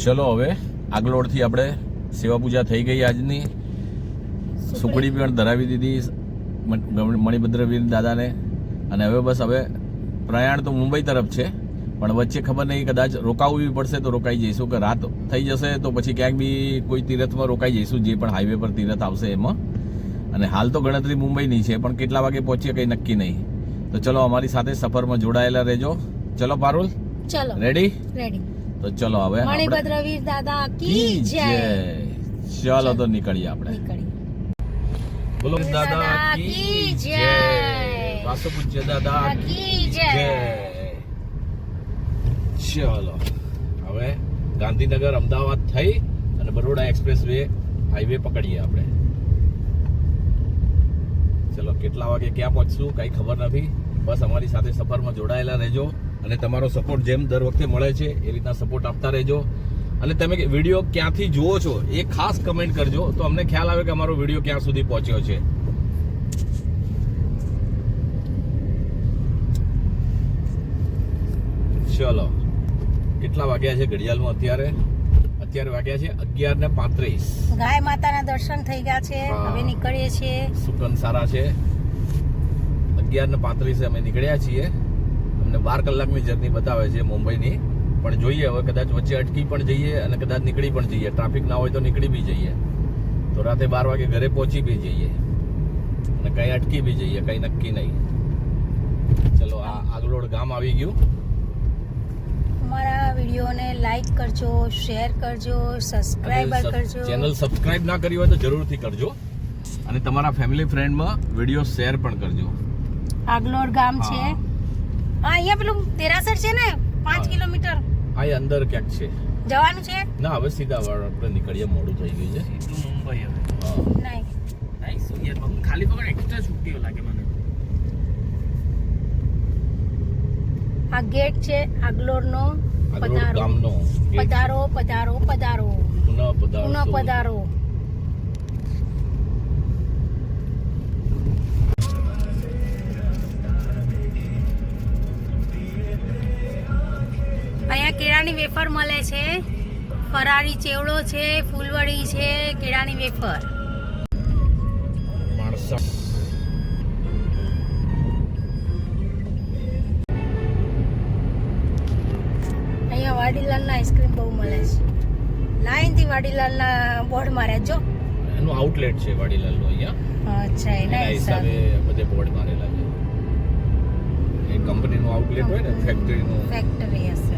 ચલો હવે આગલોડથી આપણે સેવા પૂજા થઈ ગઈ આજની. સુખડી પણ ધરાવી દીધી મણિભદ્ર મણિભદ્રવીર દાદાને. અને હવે બસ હવે પ્રયાણ તો મુંબઈ તરફ છે પણ વચ્ચે ખબર નહીં કદાચ રોકાવું બી પડશે તો રોકાઈ જઈશું કે રાત થઈ જશે તો પછી ક્યાંક બી કોઈ તીરથમાં રોકાઈ જઈશું જે પણ હાઈવે પર તીરથ આવશે એમાં. અને હાલ તો ગણતરી મુંબઈની છે પણ કેટલા વાગે પહોંચીએ કંઈ નક્કી નહીં. તો ચલો અમારી સાથે સફરમાં જોડાયેલા રહેજો. ચલો પારુલ. ચલો. રેડી રેડી તો ચલો હવે મણિભદ્ર વીર દાદા કી જય? ચલો તો નીકળીએ આપણે. બોલો દાદા કી જય? જય. વાસુપૂજ્ય દાદા કી. જય? ચલો. હવે ગાંધીનગર અમદાવાદ થઈ અને બરોડા એક્સપ્રેસ વે હાઈવે પકડીએ આપણે. ચલો કેટલા વાગે ક્યાં પહોંચશું? કઈ ખબર નથી. બસ અમારી સાથે સફરમાં જોડાયેલા રહેજો. અને તમારો સપોર્ટ જેમ દર વખતે મળે છે એ રીતના સપોર્ટ આપતા રહેજો. અને તમે વીડિયો ક્યાંથી જુઓ છો એ ખાસ કમેન્ટ કરજો તો અમને ખ્યાલ આવે કે અમારો વીડિયો ક્યાં સુધી પહોંચ્યો છે. ચલો કેટલા વાગ્યા છે ઘડિયાળમાં અત્યારે? અત્યારે વાગ્યા છે અગિયાર ને પાંત્રીસ. ગાય માતાના દર્શન થઈ ગયા છે. હવે નીકળીએ છીએ. સુકન સારા છે. અગિયાર ને પાંત્રીસે અમે નીકળ્યા છીએ. અમને બાર કલાકની જર્ની બતાવે છે મુંબઈની. પણ જોઈએ હવે કદાચ વચ્ચે અટકી પણ જઈએ અને કદાચ નીકળી પણ જઈએ. ટ્રાફિક ના હોય તો નીકળી બી જઈએ. તો રાતે બાર વાગે ઘરે પહોંચી બી જઈએ. અને કઈ અટકી બી જઈએ કંઈ નક્કી નહીં. ચલો આ આગલોડ ગામ આવી ગયું. અમારા વિડીયોને લાઈક કરજો શેર કરજો સબસ્ક્રાઇબ કરજો. ચેનલ સબસ્ક્રાઇબ ના કરી હોય તો જરૂરથી કરજો. અને તમારા ફેમિલી ફ્રેન્ડમાં વીડિયો શેર પણ કરજો. આગલોડ ગામ છે. અહીંયા પેલું તેરાસર છે ને પાંચ કિલોમીટર. આ એ અંદર ક્યાંક છે. જવાનું છે? ના હવે સીધા વાળ આપણે નીકળીએ મોડું થઈ ગયું છે. સીધું મુંબઈ હવે. નહીં. નહીં નાઈસ યાર ખાલી પકડ એક્સ્ટ્રા છૂટીઓ લાગે મને. આ ગેટ છે આગલોરનો પધારો. પધારો પધારો પધારો. પુનઃ પધારો. કેળાની વેફર મળે છે. ફરારી ચેવડો છે ફૂલવડી છે કેળાની વેફર. અહીંયા વાડીલાલના આઈસ્ક્રીમ બહુ મળે છે. લાઈનથી વાડીલાલના બોર્ડ માર્યા જો. એનું આઉટલેટ છે વાડીલાલનું અહીંયા. અચ્છા એના હિસાબે. બધે બોર્ડ મારેલા છે. એ કંપનીનું આઉટલેટ હોય ને ફેક્ટરીનું ફેક્ટરી હશે.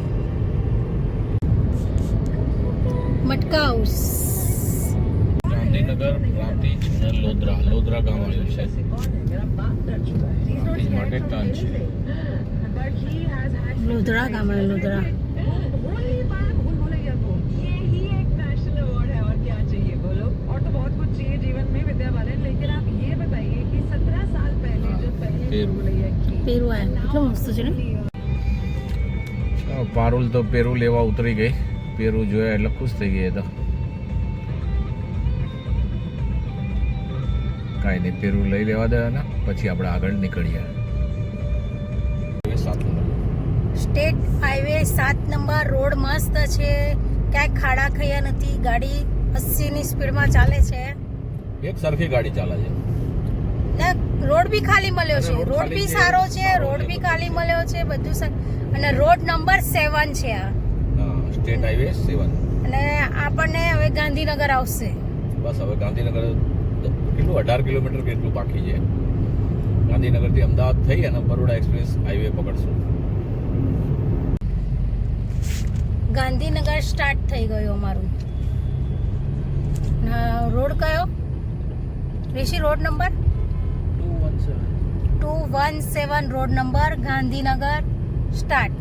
મટકા હાઉસ ગાંધીનગર પ્રાંતિ જુનલ લોધરા લોધરા ગામ આવ્યું છે. માટે તાન છે. લોધરા ગામ લોધરા. પેરુ. આયા કેટલું મસ્ત છે ને? પારુલ તો પેરુ લેવા ઉતરી ગઈ. પેરું જોયા એટલે ખુશ થઈ ગયા તો. કાંઈ નહીં પેરું લઈ લેવા દે ને પછી આપણે આગળ નીકળીએ. સ્ટેટ હાઈવે સાત નંબર રોડ મસ્ત છે. ક્યાંય ખાડા ખૈયા નથી ગાડી 80 ની સ્પીડમાં ચાલે છે. એક સરખી ગાડી ચાલે છે. ને રોડ બી ખાલી મળ્યો છે. રોડ બી સારો છે રોડ બી ખાલી મળ્યો છે બધું અને રોડ નંબર સેવન છે આ. State highway seven. અને આપણને હવે ગાંધીનગર આવશે. બસ હવે ગાંધીનગર કેટલું? અઢાર કિલોમીટર કે એટલું બાકી છે. ગાંધીનગરથી અમદાવાદ થઈ અને બરોડા એક્સપ્રેસ હાઈવે પકડશું. ગાંધીનગર સ્ટાર્ટ થઈ ગયું અમારું. રોડ કયો? Rishi road number? Two one seven two one seven road number Gandhinagar start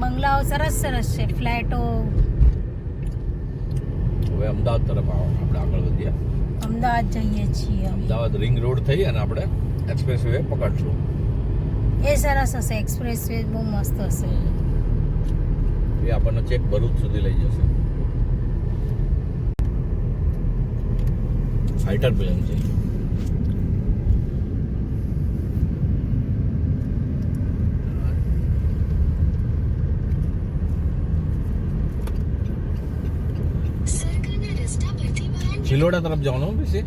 બંગલાઓ સરસ સરસ છે ફ્લેટો. હવે અમદાવાદ તરફ આવો આપણે આગળ વધ્યા અમદાવાદ જઈએ છીએ. અમદાવાદ રિંગ રોડ થઈ અને આપણે એક્સપ્રેસ વે પકડશું. એ સરસ હશે એક્સપ્રેસ વે બહુ મસ્ત હશે. એ આપણને ચેક ભરૂચ સુધી લઈ જશે. હાઇટર પ્લેન છે. ભિલોડા તરફ જવાનું બેસી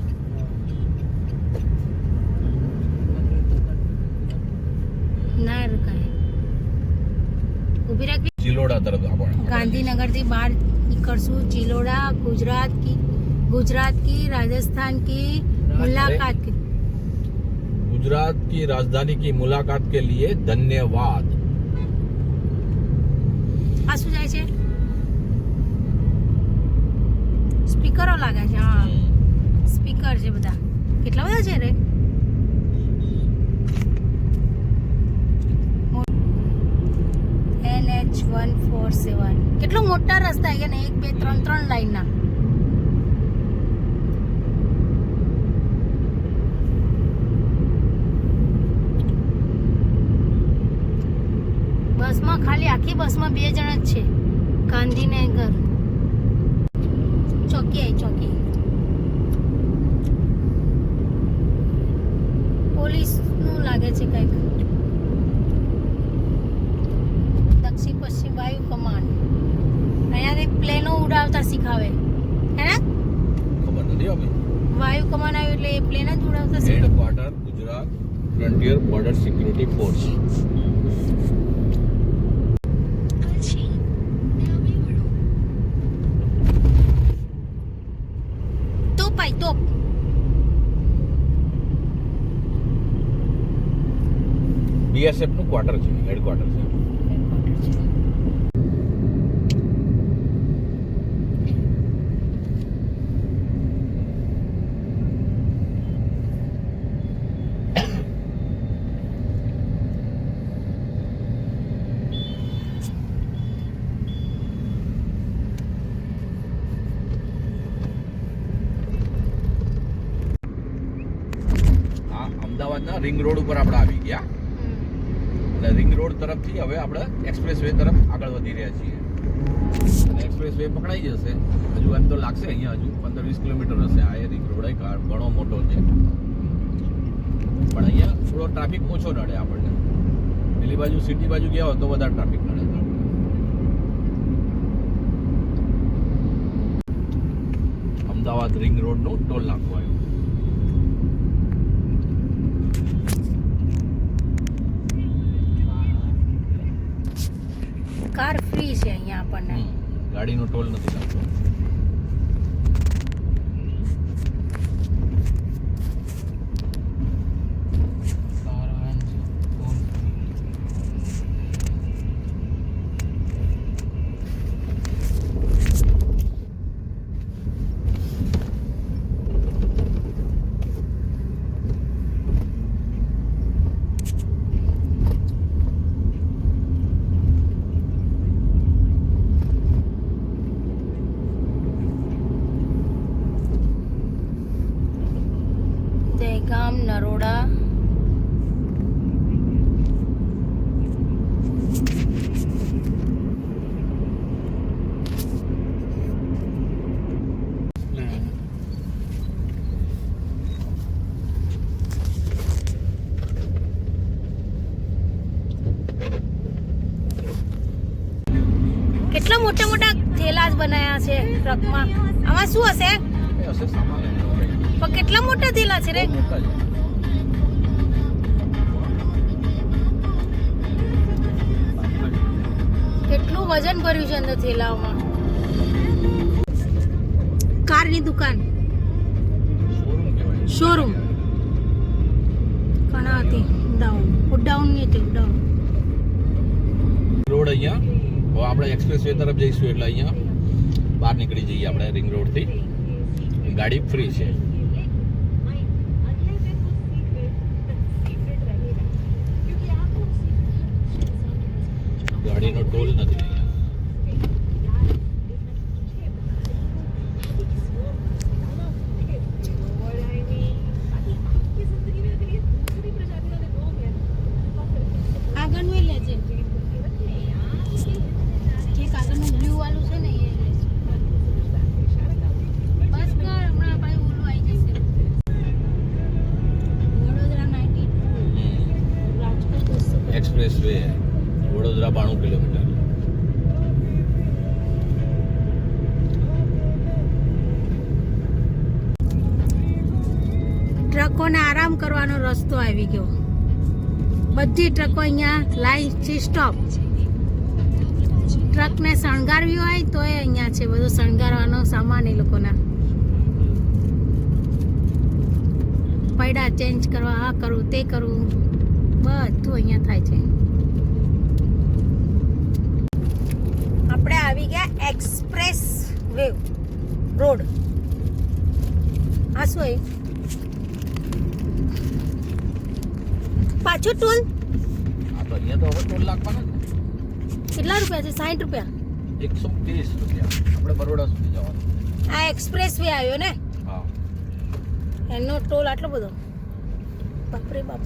ચિલોડા તરફ ગાંધીનગરથી બહાર નીકળશું. ચિલોડા ગુજરાત કી ગુજરાત કી રાજસ્થાન કી મુલાકાત ગુજરાત કી રાજધાની કી મુલાકાત કે લીએ ધન્યવાદ. આ શું જાય છે? સ્પીકરો લાગે છે, હા. સ્પીકર છે બધા. કેટલા બધા છે રે? NH one four seven. કેટલો મોટા રસ્તા છે ને, એક, બે, ત્રણ ત્રણ લાઈનના. બસમાં ખાલી આખી બસમાં બે જણા જ છે. ગાંધીનગર. ચોકી આવી ચોકી. પોલીસનું લાગે છે કંઈક. દક્ષિણ પશ્ચિમ વાયુ કમાન્ડ. અહીંયાથી પ્લેનો ઉડાવતા શીખાવે. હે ને? ખબર નથી હવે વાયુ કમાન આવ્યું એટલે એ પ્લેન જ ઉડાવતા શીખાવે headquarter Gujarat frontier border security force બીએસએફનું quarter છે હેડક્વાર્ટર છે. અમદાવાદના રિંગ રોડ ઉપર આપણે આવી ગયા. અને રિંગ રોડ તરફથી હવે આપણે એક્સપ્રેસ વે તરફ આગળ વધી રહ્યા છીએ. અને એક્સપ્રેસ વે પકડાઈ જશે. હજુ એમ તો લાગશે અહીંયા હજુ. પંદર વીસ કિલોમીટર હશે. આ રિંગ રોડ ઘણો મોટો છે. પણ અહીંયા થોડો ટ્રાફિક ઓછો નડે આપણને. પેલી બાજુ સિટી બાજુ ગયા હોય તો વધારે ટ્રાફિક નડે અમદાવાદ રિંગ રોડનું ટોલ નાખવું આવ્યું કાર ફ્રી છે અહીંયા આપણને. ગાડીનો ટોલ નથી લાગતો દહેગામ નરોડા કેટલા મોટા મોટા બનાયા છે ટ્રકમાં. આમાં શું હશે. પણ કેટલા મોટા થેલા છે રે? કેટલું વજન ભર્યું છે અંદર થેલાઓમાં? કારની દુકાન. શોરૂમ ઘણા હતી. ડાઉન ઉડાઉનની હતી ઉડાઉન રોડ અહીંયા. આપણે એક્સપ્રેસ વે તરફ જઈશું એટલે અહીંયા. બહાર નીકળી જઈએ આપણે રિંગ રોડથી ગાડી ફ્રી છે. ગયો. બધી ટ્રકો અહીંયા લાઈન સ્ટોપ ટ્રકને શણગારવી હોય તો એ અહીંયા છે બધું શણગારવાનો સામાન એ લોકોના. પૈડા ચેન્જ કરવા, આ કરવું તે કરવું બધું અહીંયા થાય છે. આપણે આવી ગયા એક્સપ્રેસ વેવ રોડ. આ શું પાછો ટોલ? આ તો અહીંયા તો હવે ટોલ લાગવાનો કેટલા રૂપિયા છે? સાઠ રૂપિયા? ને એકસો ત્રીસ રૂપિયા. આપણે બરોડા સુધી જવાનું. આ એક્સપ્રેસ વે આવ્યો ને? હા. એનો ટોલ આટલો બધો? બાપરે બાપ.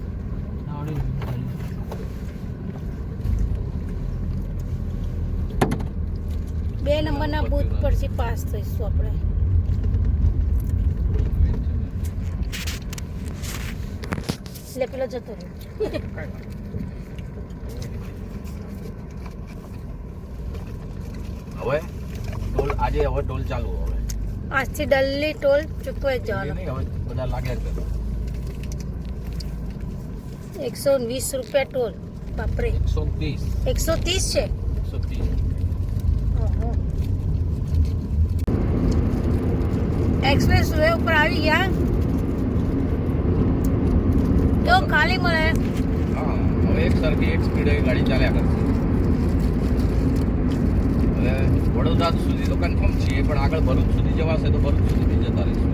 બે નંબરના બૂથ પરથી પાસ થઈશું આપણે. એટલે પેલો જતો રહ્યો. હવે ટોલ આજે હવે ટોલ ચાલુ હવે. આજથી ડલ્લી ટોલ ચૂકવાઈ જવાનો. નહીં હવે બધા લાગે છે. એકસો વીસ રૂપિયા ટોલ બાપરે. એકસો ત્રીસ એકસો ત્રીસ છે? એકસો ત્રીસ. એક્સપ્રેસ વે ઉપર આવી ગયા? તો ખાલી મળે. હા હવે એક સરખી એક સ્પીડે ગાડી ચાલ્યા કરશે હવે વડોદરા સુધી તો કન્ફર્મ છીએ પણ આગળ ભરૂચ સુધી જવાશે તો ભરૂચ સુધી બી જતા રહીશું.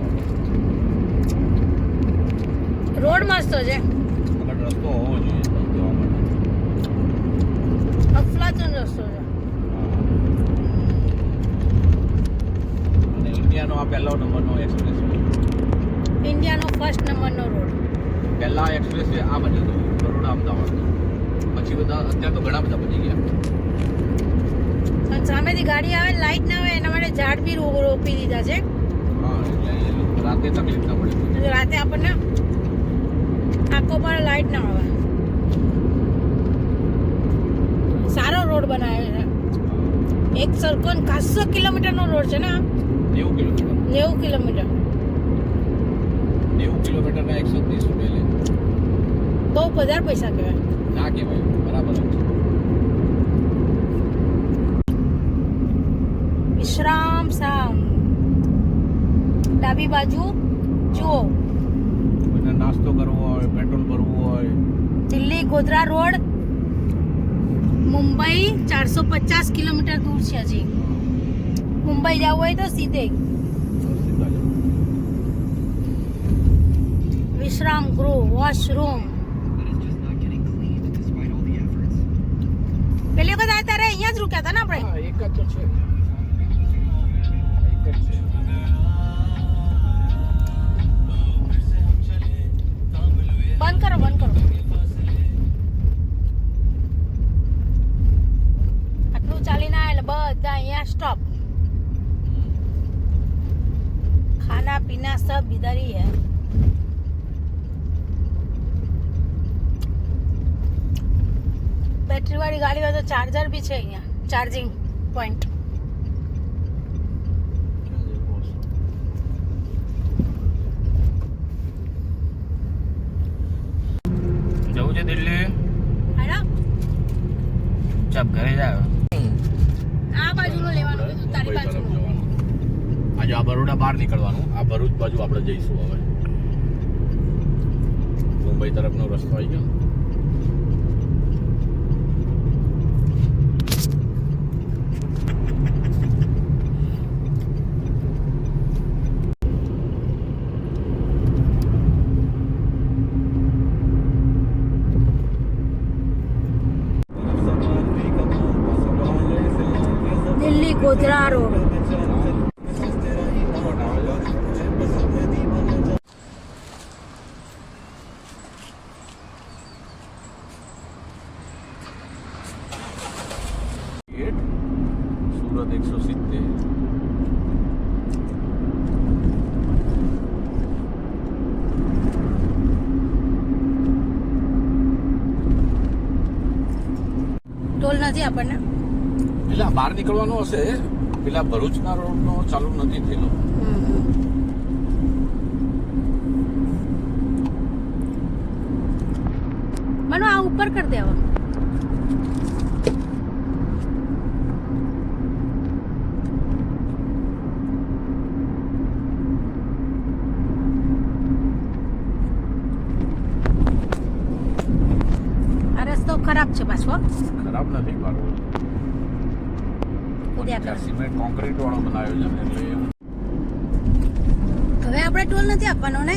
રોડ મસ્ત છે. આગળ રસ્તો હોવો જોઈએ જવા માટે. અફલાતુન રસ્તો છે. અને ઇન્ડિયાનો આ પહેલો નંબરનો એક્સપ્રેસ ઇન્ડિયાનો ફર્સ્ટ નંબરનો રોડ પહેલા એક્સપ્રેસ વે આ બન્યો હતો બરોડા અમદાવાદ. પછી બધા અત્યારે તો ઘણા બધા બની ગયા. સામેથી ગાડી આવે લાઈટ ના આવે એના માટે ઝાડ બી રોપી દીધા છે. રાતે તકલીફ ના પડે રાતે આપણને આખો પર લાઈટ ના આવે સારો રોડ બનાવ્યો છે. એક સરખો ખાસો કિલોમીટરનો રોડ છે ને નેવું કિલોમીટર. નેવું કિલોમીટર. નેવું કિલોમીટરના એકસો ત્રીસ રૂપિયા લે બહુ વધારે પૈસા કહેવાય ના કહેવાય બરાબર જ છે વિશ્રામ સામ ડાબી બાજુ જુઓ કોઈને નાસ્તો કરવો હોય પેટ્રોલ ભરવું હોય દિલ્હી ગોધરા રોડ મુંબઈ ચારસો પચાસ કિલોમીટર દૂર છે હજી મુંબઈ જવું હોય તો સીધે તો સીધા જાઓ. વિશ્રામ ગૃહ વોશરૂમ પેલી વખત આ ત્યારે અહીંયા જ રૂક્યા હતા ને આપણે? એક જ તો છે. બંધ કરો બંધ કરો. આટલું ચાલીને આવેલા બધા અહીંયા સ્ટોપ ખાના પીના સબ ઇધર હી હૈ. બેટરી વાળી ગાડી હોય તો ચાર્જર બી છે અહીંયા. Charging point? જવું છે દિલ્હી? હેલો? ચાપ ઘરે જાવ આ બાજુનું લેવાનું કીધું તારી બાજુનું. આજે આ બરોડા બહાર નીકળવાનું. આ ભરૂચ બાજુ આપણે જઈશું હવે. મુંબઈ તરફનો રસ્તો આવી ગયો. દિલ્હી ગોધરા રોડ સુરત એકસો સિત્તેર ટોલ નથી આપણને એટલે આ બહાર નીકળવાનું હશે. પેલા ભરૂચના રોડનો ચાલુ નથી થયેલો. મને આ ઉપર કરી દેવાનું ખરાબ છે પાછો ખરાબ નથી પાડવું. કૂદ્યા કરે. સિમેન્ટ કોન્ક્રીટ વાળો બનાવ્યો છે એટલે હવે આપણે ટોલ નથી આપવાનો ને.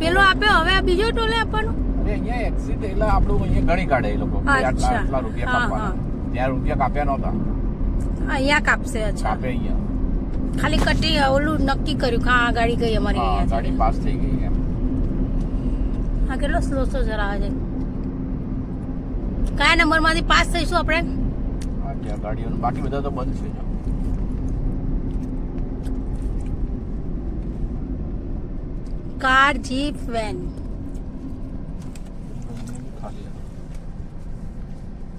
પેલો આપ્યો હવે આ બીજો ટોલે આપવાનો? અરે અહીંયા એક્સિટ એટલે આપણું અહીંયા ગણી કાઢે એ લોકો. આટલા આટલા રૂપિયા હા, કાપવાના. ત્યાં રૂપિયા કાપ્યા નહોતા. અહીંયા કાપશે અચ્છા. કાપે અહીંયા. ખાલી કટી ઓલું નક્કી કર્યું કે આ ગાડી ગઈ અમારી અહીંયા ગાડી પાસ થઈ ગઈ એમ. હા કેટલો સ્લો સ્લો જરા છે. કયા નંબરમાંથી પાસ થઈશું આપણે? હા ત્યાં ગાડીઓ બાકી બધા તો બંધ છે. કાર જીપ વેન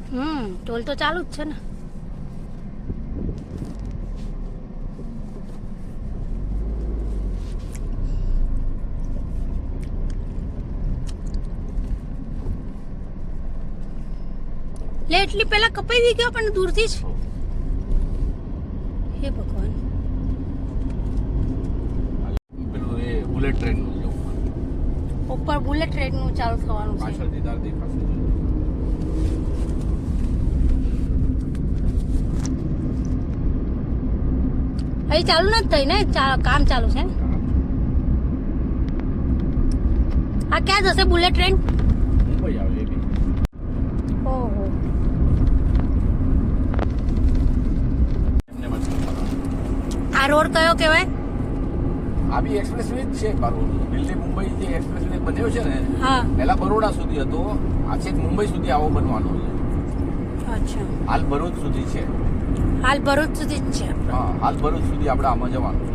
હમ ટોલ તો ચાલુ જ છે ને લે એટલી પહેલા કપાઈ દી ગયો પણ દૂરથી જ? હે ભગવાન. પેલું એ બુલેટ ટ્રેનનું છે ઉપર. ઉપર બુલેટ ટ્રેનનું ચાલુ થવાનું છે. પાછળથી તાર દેખાશે હજી ચાલુ નથી થઈ ને? કામ ચાલુ છે? ને આ ક્યાં જશે બુલેટ ટ્રેન મુંબઈ આવે એ બી ઓહો એમને એમ જ કરવાનું. આ રોડ કયો કહેવાય? આ બી એક્સપ્રેસ વે છે દિલ્હી મુંબઈ જે એક્સપ્રેસ વે બન્યો છે ને હા. પહેલા બરોડા સુધી હતો આ છેક મુંબઈ સુધી આવો બનવાનો છે. અચ્છા. હાલ ભરૂચ સુધી છે. હાલ ભરૂચ સુધી જ છે. હા હાલ ભરૂચ સુધી આપણે આમાં જવાનું.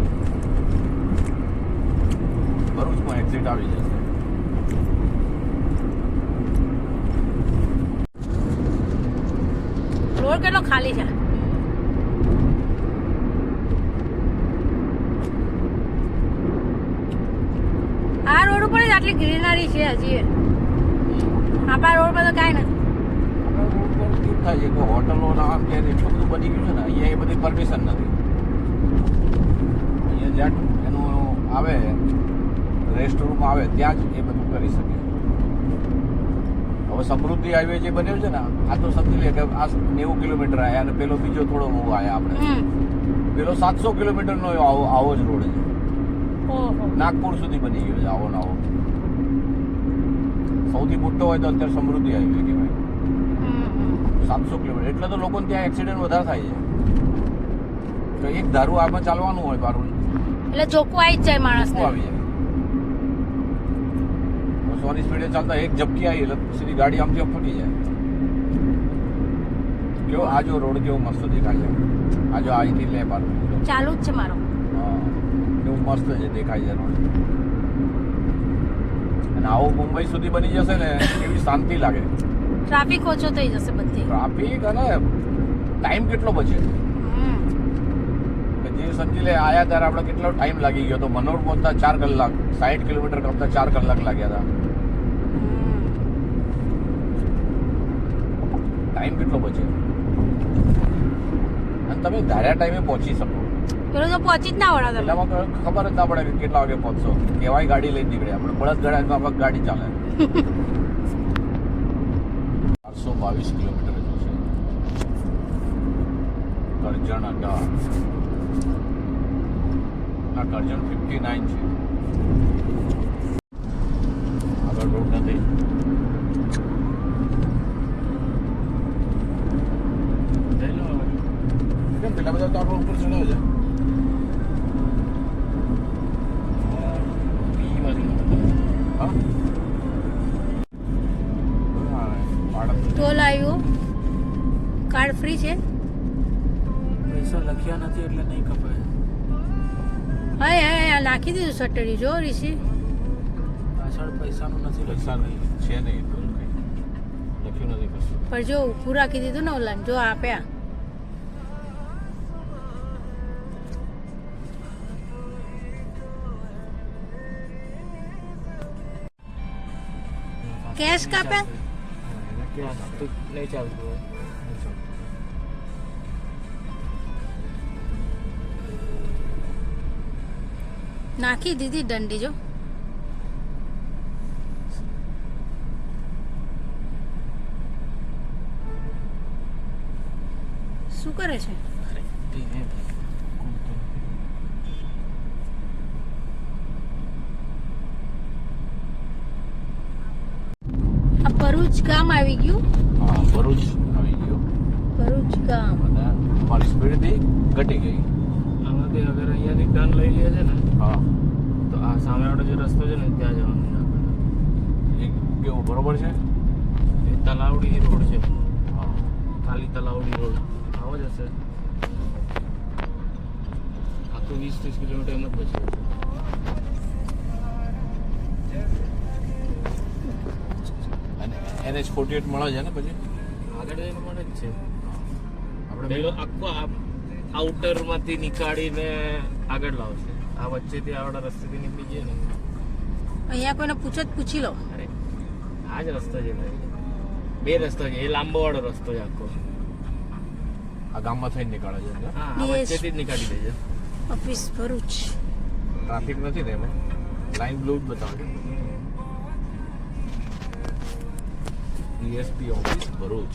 ભરૂચમાં એક્ઝિટ આવી જશે. રોડ કેટલો ખાલી છે આ રોડ ઉપર જ આટલી ગ્રીનરી છે હજી. આપણા રોડ પર તો કાંઈ નથી. થાય છે? કે હોટલો ના એટલું બધું બની ગયું છે ને અહીંયા એ બધી પરમિશન નથી. અહીંયા જ્યાં એનું આવે રેસ્ટ આવે ત્યાં જ એ બધું કરી શકે. હવે સમૃદ્ધિ હાઈવે જે બન્યો છે ને આ તો સમજી લે કે આ નેવું કિલોમીટર આવ્યા અને પેલો બીજો થોડો બહુ આવ્યા આપણે. પેલો સાતસો કિલોમીટરનો આવો આવો જ રોડ છે. નાગપુર સુધી બની ગયો છે આવો નવો સૌથી મોટો હોય તો અત્યારે સમૃદ્ધિ હાઈવે કહેવાય. સાતસો કિલોમીટર. એટલે તો લોકોને ત્યાં એક્સિડન્ટ વધારે થાય છે. તો એક ધારું આમાં ચાલવાનું હોય બારું એટલે ચોખ્ખું આવી જાય માણસ આવી જાય. સોની સ્પીડે ચાલતા એક ઝપકી આવી એટલે સીધી ગાડી આમથી આમ ફૂટી જાય. કેવો આ જો રોડ કેવો મસ્ત દેખાય છે. આ જો અહીંથી લે પારું ચાલુ જ છે મારો. હા કેવું મસ્ત છે દેખાય છે રોડ. અને આવું મુંબઈ સુધી બની જશે ને એવી શાંતિ લાગે. ટ્રાફિક ઓછો થઈ જશે બધી. ટ્રાફિક અને ટાઈમ કેટલો બચે? જે સમજી લે આયા ત્યારે આપણે કેટલો ટાઈમ લાગી ગયો તો મનોર પહોંચતા ચાર કલાક સાઠ કિલોમીટર કરતા ચાર કલાક લાગ્યા હતા. ટાઈમ કેટલો બચે? અને તમે ધાર્યા ટાઈમે પહોંચી શકો. પેલો તો પહોંચી જ ના વળા તમે. ખબર જ ના પડે કે કેટલા વાગે પહોંચશો. કેવાય ગાડી લઈને નીકળે. આપણે બળદ આપણે ગાડી ચાલે. ચારસો બાવીસ કિલોમીટર જો છે. કરજણ અઢાર ના કરજણ ફિફ્ટી નાઇન છે. આગળ રોડ નથી જઈ લો હવે. કેમ પેલા બધા તો આપણે ઉપર ચડાવે છે બી બાજુ હા હા પાડત ટોલ આવ્યું કાર્ડ છે? પૈસા લખ્યા નથી એટલે નહીં કપાય. હા હા હા નાખી દીધું સટડી. જો ઋષિ. પાછળ પૈસાનું નથી પૈસા નહીં છે નહીં એટલું કંઈ લખ્યું નથી કશું. પણ જો પૂરા રાખી દીધું ને ઓલા જો આપ્યા. કેશ કાપે તો નહીં ચાલતું. નાખી દીધી દંડી જો. શું કરે છે? આ ભરૂચ ગામ આવી ગયું? હા ભરૂચ આવી ગયું. ભરૂચ ગામ. અને અમારી સ્પીડથી ઘટી ગઈ. આમાંથી અગર અહીંયાથી ટર્ન લઈ લે છે ને હા. તો આ સામેવાળો જે રસ્તો છે ને ત્યાં જવાનું છે આપણે. કેવું બરોબર છે? એ તલાવડી રોડ છે. હા. ખાલી તલાવડી રોડ. આવો જ હશે. આખું વીસ ત્રીસ કિલોમીટર એમ જ બચે. અને એનએચ ફોર્ટી એટ મળે છે ને પછી? આગળ જઈને મળે જ છે. આપણે પેલો આખો આઉટરમાંથી નીકાળીને આગળ લાવશે. આ વચ્ચેથી આવડા રસ્તેથી નીકળી જઈએ ને અહીંયા કોઈને પૂછો જ પૂછી લો. અરે આ જ રસ્તો છે ભાઈ. બે રસ્તો છે એ લાંબો વાળો રસ્તો છે આખો. આ ગામમાં થઈને નીકળે છે હા આ. વચ્ચેથી જ નીકાળી દેજે ઓફિસ ભરૂચ. ટ્રાફિક નથી ને એમાં? લાઈન બ્લુ જ બતાવે ડીએસપી ઓફિસ ભરૂચ.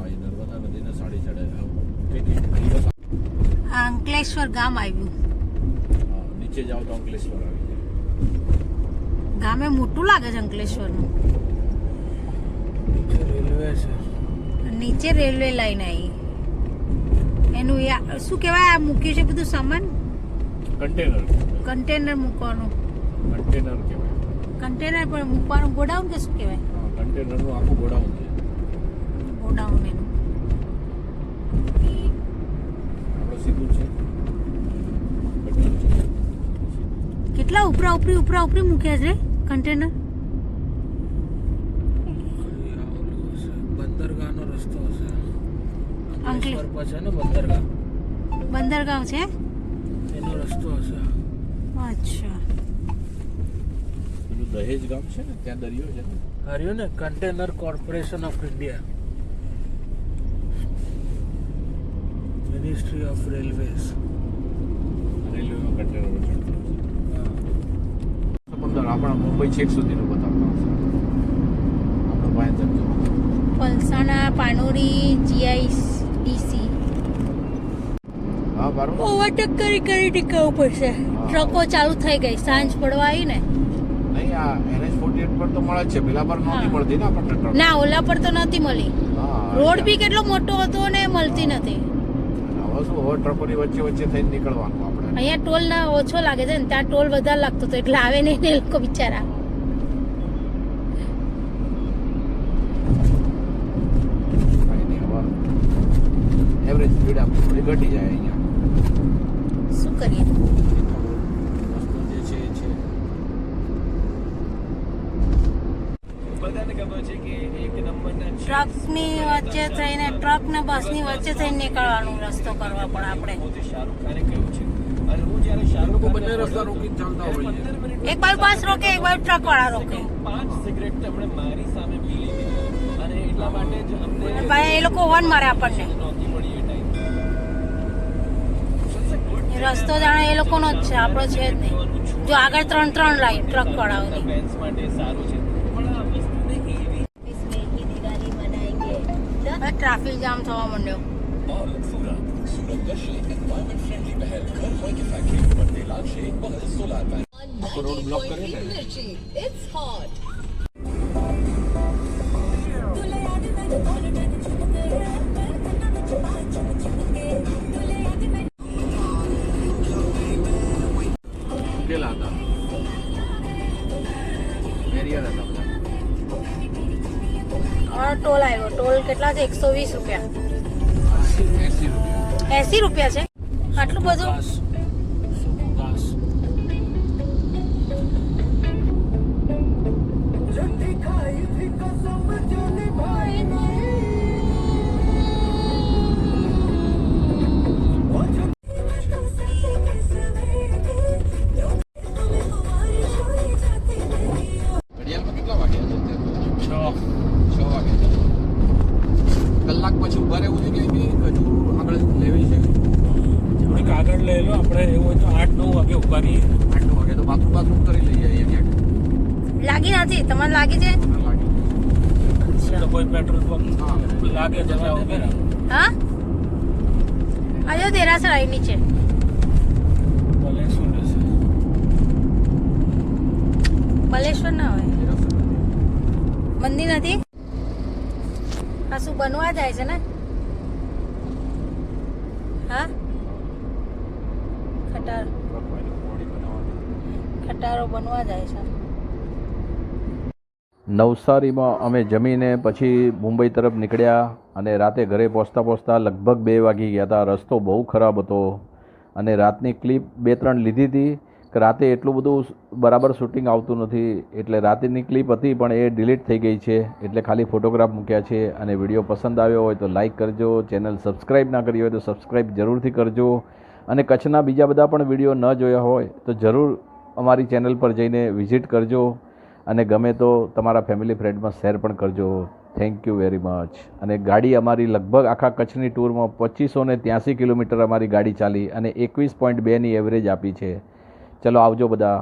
અંકલેશ્વર ગામ આવ્યું. નીચે જાઓ તો અંકલેશ્વર આવી જાય. ગામે મોટું લાગે છે અંકલેશ્વરનું. રેલવે છે. નીચે રેલવે લાઈન આવી. એનું શું કહેવાય આ મૂક્યું છે બધું સામાન? કન્ટેનર. કન્ટેનર મૂકવાનું. કન્ટેનર કહેવાય. કન્ટેનર પર મૂકવાનું ગોડાઉન કે શું કહેવાય? કન્ટેનરનું આખું ગોડાઉન છે. ગોડાઉન એનું આપણું સીધું છે કન્ટેનર છે કેટલા ઉપરા ઉપરી ઉપરા ઉપરી મૂક્યા છે કન્ટેનર બંદરગાહનો રસ્તો છે અંકલે- અંકલેશ્વર પર છે ને બંદરગાહ? બંદરગાહ છે એનો રસ્તો હશે. અચ્છા. પેલું દહેજ ગામ છે ને ત્યાં દરિયો છે ને? હર્યું ને? Container corporation of India ministry of railways રેલવેમાં કન્ટેનર પર ચડતું પંદર આપણા મુંબઈ છેક સુધીનું બતાવતા હશે પાસે પલસાણા પાનોરી જીઆઈડીસી હા બરાબર ઓવરટેક કરી કરી ટીકાવું પડશે ટ્રકો ચાલુ થઈ ગઈ સાંજ પડવા આવી ને નહીં આ એનએચ ફોર્ટી એટ પર તો મળે છે. પેલા પર નહોતી મળતી ને આપણને ના ઓલા પર તો નથી મળી. રોડ બી કેટલો મોટો હતો ને મળતી નથી. હવે ટ્રકોની વચ્ચે વચ્ચે થઈને નીકળવાનું આપણે. અહીંયા ટોલ ના ઓછો લાગે છે ને ત્યાં ટોલ વધારે લાગતો હતો એટલે આવે નહીં એ લોકો બિચારા. એવરેજ સ્પીડ આપણી ઘટી જાય અહીંયા. શું કરીએ રસ્તો જે છે એ છે બધાને ખબર છે કે એક નંબરના ટ્રકની વચ્ચે થઈને ટ્રક ને બસની વચ્ચે થઈને નીકળવાનો રસ્તો કરવા પડે આપણે. છે છે એક બાજુ બસ રોકે, એક બાજુ ટ્રક વાળા રોકે ભાઈ, એ લોકો વન મારે આપણને. રસ્તો જાણે એ લોકોનો જ છે, આપણો છે જ નહીં. જો આગળ ત્રણ ત્રણ લાઈન ટ્રક વાળાઓની હવે ટ્રાફિક જામ થવા માંડ્યો રોડ બ્લોક કર્યો ને ટોલ આવ્યો. ટોલ કેટલા છે? એકસો વીસ રૂપિયા. એસી રૂપિયા છે. આટલું બધું? હા. રહો. દેરાસર આવી નીચે. બલેશ્વર ના હોય. મંદિર નથી? આ શું બનવા જાય છે ને? હા? ખટાર. ખટારો બનવા જાય છે. નવસારીમાં અમે જમીને પછી મુંબઈ તરફ નીકળ્યા અને રાતે ઘરે પહોંચતા પહોંચતા લગભગ બે વાગી ગયા હતા. રસ્તો બહુ ખરાબ હતો અને રાતની ક્લિપ બે ત્રણ લીધી હતી કે રાતે એટલું બધું બરાબર શૂટિંગ આવતું નથી. એટલે રાતેની ક્લિપ હતી પણ એ ડિલીટ થઈ ગઈ છે. એટલે ખાલી ફોટોગ્રાફ મૂક્યા છે અને વીડિયો પસંદ આવ્યો હોય તો લાઇક કરજો. ચેનલ સબસ્ક્રાઈબ ના કરી હોય તો સબસ્ક્રાઈબ જરૂરથી કરજો. અને કચ્છના બીજા બધા પણ વીડિયો ન જોયા હોય તો જરૂર અમારી ચેનલ પર જઈને વિઝિટ કરજો. અને ગમે તો તમારા ફેમિલી ફ્રેન્ડમાં શેર પણ કરજો. થેન્ક યુ વેરી મચ અને ગાડી અમારી લગભગ આખા કચ્છની ટૂરમાં પચીસો ને ત્યાંસી કિલોમીટર અમારી ગાડી ચાલી અને એકવીસ પોઈન્ટ બેની એવરેજ આપી છે. ચલો આવજો બધા.